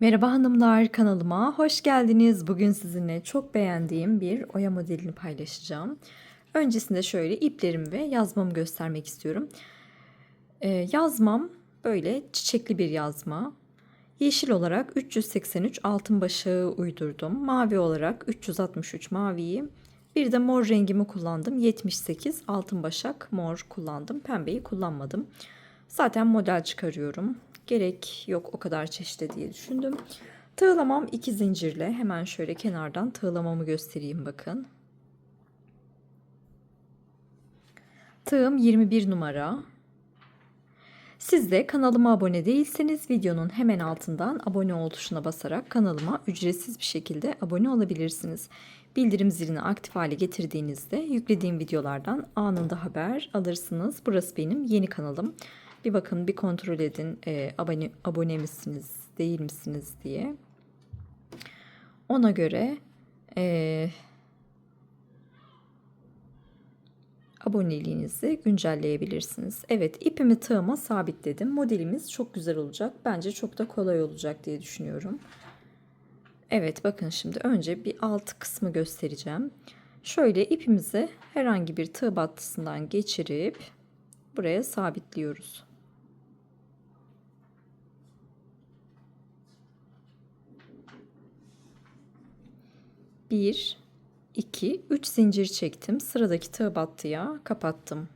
Merhaba hanımlar kanalıma hoş geldiniz. Bugün sizinle çok beğendiğim bir oya modelini paylaşacağım. Öncesinde şöyle iplerimi ve yazmamı göstermek istiyorum. Ee, yazmam böyle çiçekli bir yazma. Yeşil olarak 383 altın başağı uydurdum. Mavi olarak 363 maviyi. Bir de mor rengimi kullandım. 78 altın başak mor kullandım. Pembeyi kullanmadım. Zaten model çıkarıyorum. Gerek yok o kadar çeşitli diye düşündüm. Tığlamam iki zincirle hemen şöyle kenardan tığlamamı göstereyim bakın. Tığım 21 numara. Siz de kanalıma abone değilseniz videonun hemen altından abone ol tuşuna basarak kanalıma ücretsiz bir şekilde abone olabilirsiniz. Bildirim zilini aktif hale getirdiğinizde yüklediğim videolardan anında haber alırsınız. Burası benim yeni kanalım. Bir bakın bir kontrol edin e, abone, abone misiniz değil misiniz diye. Ona göre e, aboneliğinizi güncelleyebilirsiniz. Evet ipimi tığıma sabitledim. Modelimiz çok güzel olacak. Bence çok da kolay olacak diye düşünüyorum. Evet bakın şimdi önce bir alt kısmı göstereceğim. Şöyle ipimizi herhangi bir tığ battısından geçirip buraya sabitliyoruz. Bir, iki, üç zincir çektim. Sıradaki tığ battıya kapattım.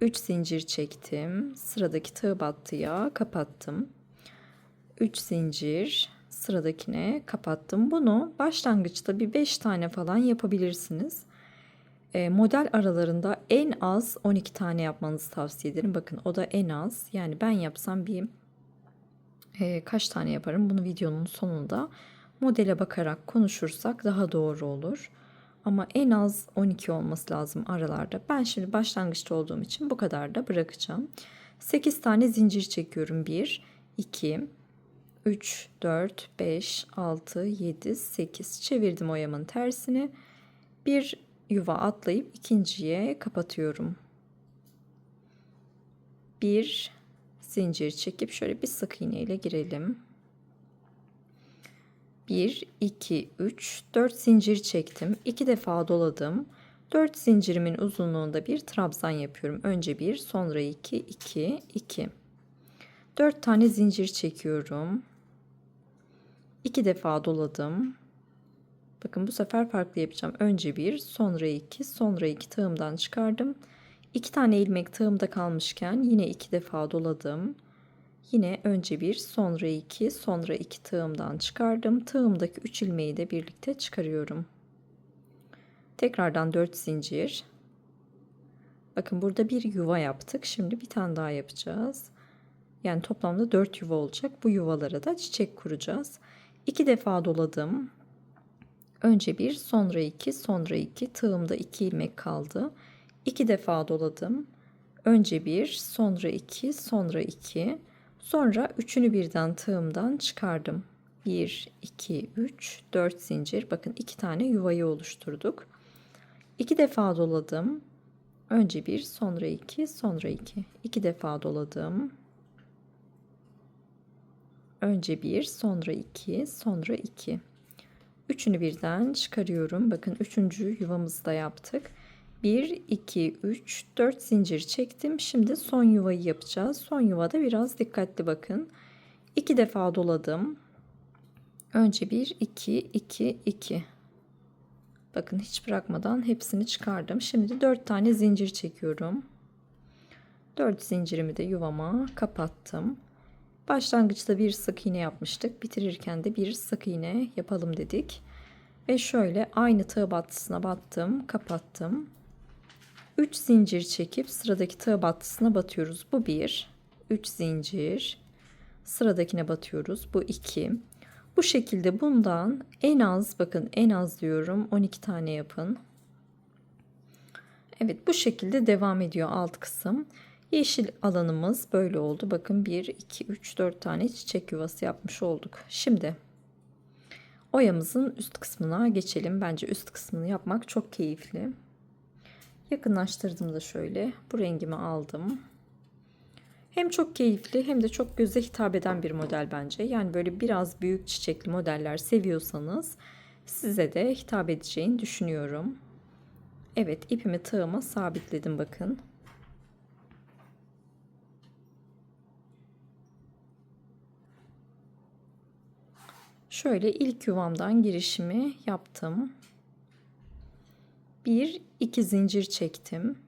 3 zincir çektim. Sıradaki tığ battıya kapattım. 3 zincir sıradakine kapattım. Bunu başlangıçta bir 5 tane falan yapabilirsiniz. E, model aralarında en az 12 tane yapmanızı tavsiye ederim. Bakın o da en az. Yani ben yapsam bir e, kaç tane yaparım? Bunu videonun sonunda modele bakarak konuşursak daha doğru olur. Ama en az 12 olması lazım aralarda. Ben şimdi başlangıçta olduğum için bu kadar da bırakacağım. 8 tane zincir çekiyorum. 1, 2, 3, 4, 5, 6, 7, 8. Çevirdim oyamın tersini. Bir yuva atlayıp ikinciye kapatıyorum. Bir zincir çekip şöyle bir sık iğne ile girelim. 1, 2, 3, 4 zincir çektim. 2 defa doladım. 4 zincirimin uzunluğunda bir trabzan yapıyorum. Önce 1, sonra 2, 2, 2. 4 tane zincir çekiyorum. 2 defa doladım. Bakın bu sefer farklı yapacağım. Önce 1, sonra 2, sonra 2 tığımdan çıkardım. 2 tane ilmek tığımda kalmışken yine 2 defa doladım. Yine önce bir, sonra iki, sonra iki tığımdan çıkardım. Tığımdaki üç ilmeği de birlikte çıkarıyorum. Tekrardan dört zincir. Bakın burada bir yuva yaptık. Şimdi bir tane daha yapacağız. Yani toplamda dört yuva olacak. Bu yuvalara da çiçek kuracağız. İki defa doladım. Önce bir, sonra iki, sonra iki. Tığımda iki ilmek kaldı. İki defa doladım. Önce bir, sonra iki, sonra iki. Sonra üçünü birden tığımdan çıkardım. 1, 2, 3, 4 zincir. Bakın iki tane yuvayı oluşturduk. İki defa doladım. Önce bir, sonra iki, sonra iki. İki defa doladım. Önce bir, sonra iki, sonra iki. Üçünü birden çıkarıyorum. Bakın üçüncü yuvamızı da yaptık. 1, 2, 3, 4 zincir çektim. Şimdi son yuvayı yapacağız. Son yuvada biraz dikkatli bakın. 2 defa doladım. Önce 1, 2, 2, 2. Bakın hiç bırakmadan hepsini çıkardım. Şimdi 4 tane zincir çekiyorum. 4 zincirimi de yuvama kapattım. Başlangıçta bir sık iğne yapmıştık. Bitirirken de bir sık iğne yapalım dedik. Ve şöyle aynı tığ battısına battım, kapattım. 3 zincir çekip sıradaki tığ battısına batıyoruz. Bu 1. 3 zincir. Sıradakine batıyoruz. Bu 2. Bu şekilde bundan en az bakın en az diyorum 12 tane yapın. Evet bu şekilde devam ediyor alt kısım. Yeşil alanımız böyle oldu. Bakın 1, 2, 3, 4 tane çiçek yuvası yapmış olduk. Şimdi oyamızın üst kısmına geçelim. Bence üst kısmını yapmak çok keyifli. Yakınlaştırdım da şöyle. Bu rengimi aldım. Hem çok keyifli hem de çok göze hitap eden bir model bence. Yani böyle biraz büyük çiçekli modeller seviyorsanız size de hitap edeceğini düşünüyorum. Evet ipimi tığıma sabitledim bakın. Şöyle ilk yuvamdan girişimi yaptım. Bir iki zincir çektim.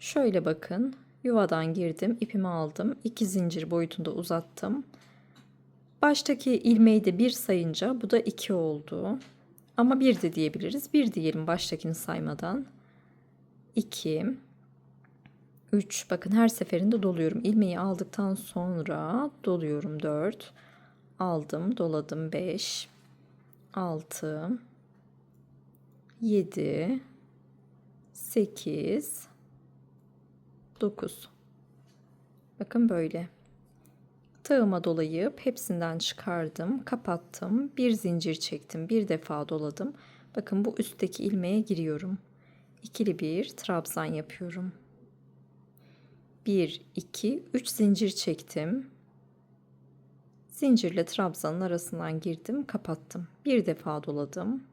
Şöyle bakın yuvadan girdim ipimi aldım iki zincir boyutunda uzattım. Baştaki ilmeği de bir sayınca bu da iki oldu. Ama bir de diyebiliriz. Bir diyelim baştakini saymadan. 2 3 bakın her seferinde doluyorum. İlmeği aldıktan sonra doluyorum 4 aldım, doladım 5 6 7 8 9 Bakın böyle. Tığıma dolayıp hepsinden çıkardım, kapattım. Bir zincir çektim, bir defa doladım. Bakın bu üstteki ilmeğe giriyorum. İkili bir trabzan yapıyorum. 1 2 3 zincir çektim. Zincirle trabzanın arasından girdim, kapattım. Bir defa doladım.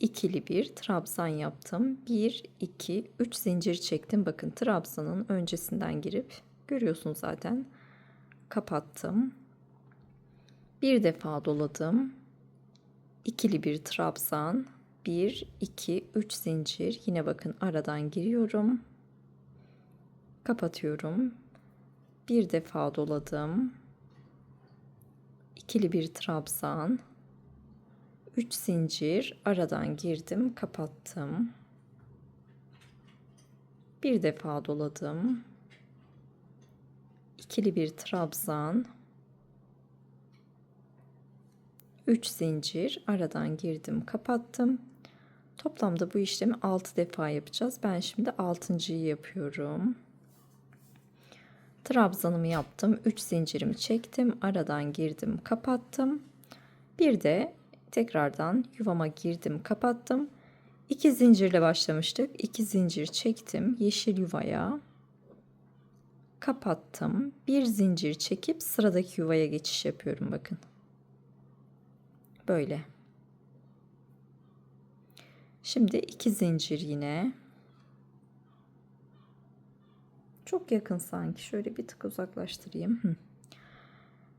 İkili bir trabzan yaptım. 1 2 3 zincir çektim. Bakın trabzanın öncesinden girip Görüyorsun zaten. Kapattım. Bir defa doladım. İkili bir trabzan. 1, 2, 3 zincir. Yine bakın aradan giriyorum. Kapatıyorum. Bir defa doladım. İkili bir trabzan. 3 zincir aradan girdim, kapattım. Bir defa doladım. İkili bir trabzan. 3 zincir aradan girdim kapattım. Toplamda bu işlemi 6 defa yapacağız. Ben şimdi 6.yı yapıyorum. Trabzanımı yaptım 3 zincirimi çektim aradan girdim kapattım. Bir de tekrardan yuvama girdim kapattım 2 zincirle başlamıştık 2 zincir çektim yeşil yuvaya kapattım. Bir zincir çekip sıradaki yuvaya geçiş yapıyorum bakın. Böyle. Şimdi iki zincir yine. Çok yakın sanki. Şöyle bir tık uzaklaştırayım.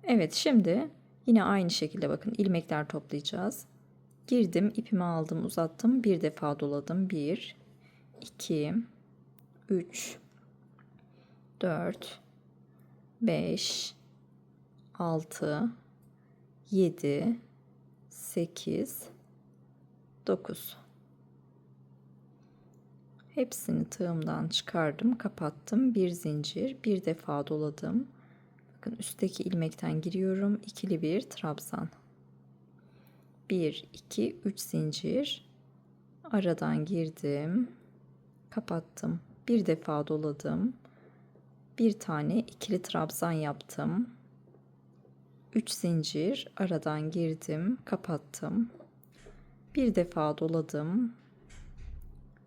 Evet şimdi yine aynı şekilde bakın ilmekler toplayacağız. Girdim ipimi aldım uzattım. Bir defa doladım. 1 2 3 4 5 6 7 8 9 Hepsini tığımdan çıkardım, kapattım. Bir zincir, bir defa doladım. Bakın üstteki ilmekten giriyorum. ikili bir trabzan. 1 2 3 zincir. Aradan girdim. Kapattım. Bir defa doladım bir tane ikili trabzan yaptım. 3 zincir aradan girdim, kapattım. Bir defa doladım.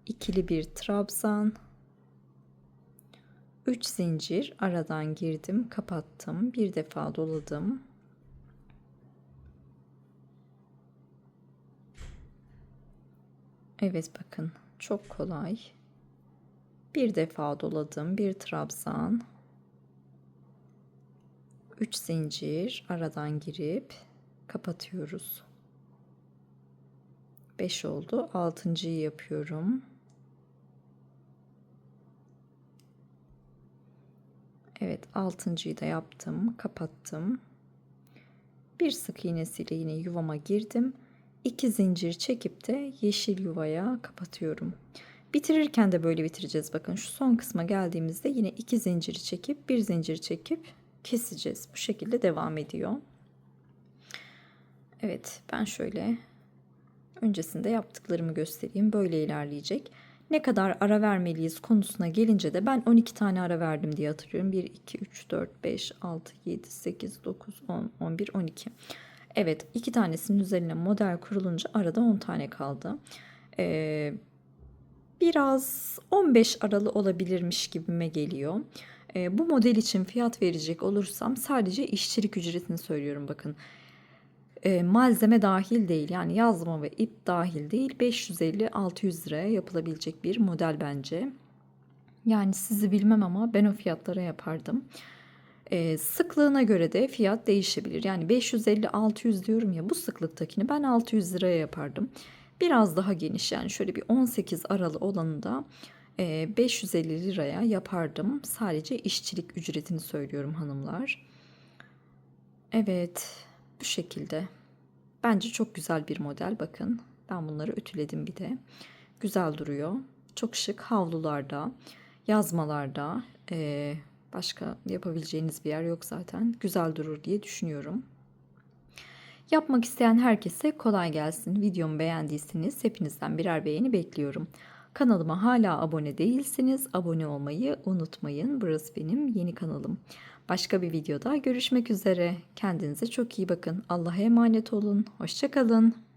ikili bir trabzan. 3 zincir aradan girdim, kapattım. Bir defa doladım. Evet bakın çok kolay. Bir defa doladım. Bir trabzan. 3 zincir aradan girip kapatıyoruz. 5 oldu. 6.yı yapıyorum. Evet 6.yı da yaptım. Kapattım. Bir sık iğnesiyle yine yuvama girdim. 2 zincir çekip de yeşil yuvaya kapatıyorum. Bitirirken de böyle bitireceğiz. Bakın şu son kısma geldiğimizde yine iki zinciri çekip bir zincir çekip keseceğiz. Bu şekilde devam ediyor. Evet ben şöyle öncesinde yaptıklarımı göstereyim. Böyle ilerleyecek. Ne kadar ara vermeliyiz konusuna gelince de ben 12 tane ara verdim diye hatırlıyorum. 1, 2, 3, 4, 5, 6, 7, 8, 9, 10, 11, 12. Evet iki tanesinin üzerine model kurulunca arada 10 tane kaldı. Ee, biraz 15 aralı olabilirmiş gibime geliyor. E, bu model için fiyat verecek olursam sadece işçilik ücretini söylüyorum bakın. E, malzeme dahil değil yani yazma ve ip dahil değil 550-600 liraya yapılabilecek bir model bence. Yani sizi bilmem ama ben o fiyatlara yapardım. E, sıklığına göre de fiyat değişebilir. Yani 550-600 diyorum ya bu sıklıktakini ben 600 liraya yapardım. Biraz daha geniş yani şöyle bir 18 aralı olanı da e, 550 liraya yapardım. Sadece işçilik ücretini söylüyorum hanımlar. Evet bu şekilde. Bence çok güzel bir model bakın. Ben bunları ütüledim bir de. Güzel duruyor. Çok şık havlularda, yazmalarda, e, başka yapabileceğiniz bir yer yok zaten. Güzel durur diye düşünüyorum. Yapmak isteyen herkese kolay gelsin. Videomu beğendiyseniz hepinizden birer beğeni bekliyorum. Kanalıma hala abone değilsiniz. Abone olmayı unutmayın. Burası benim yeni kanalım. Başka bir videoda görüşmek üzere. Kendinize çok iyi bakın. Allah'a emanet olun. Hoşçakalın.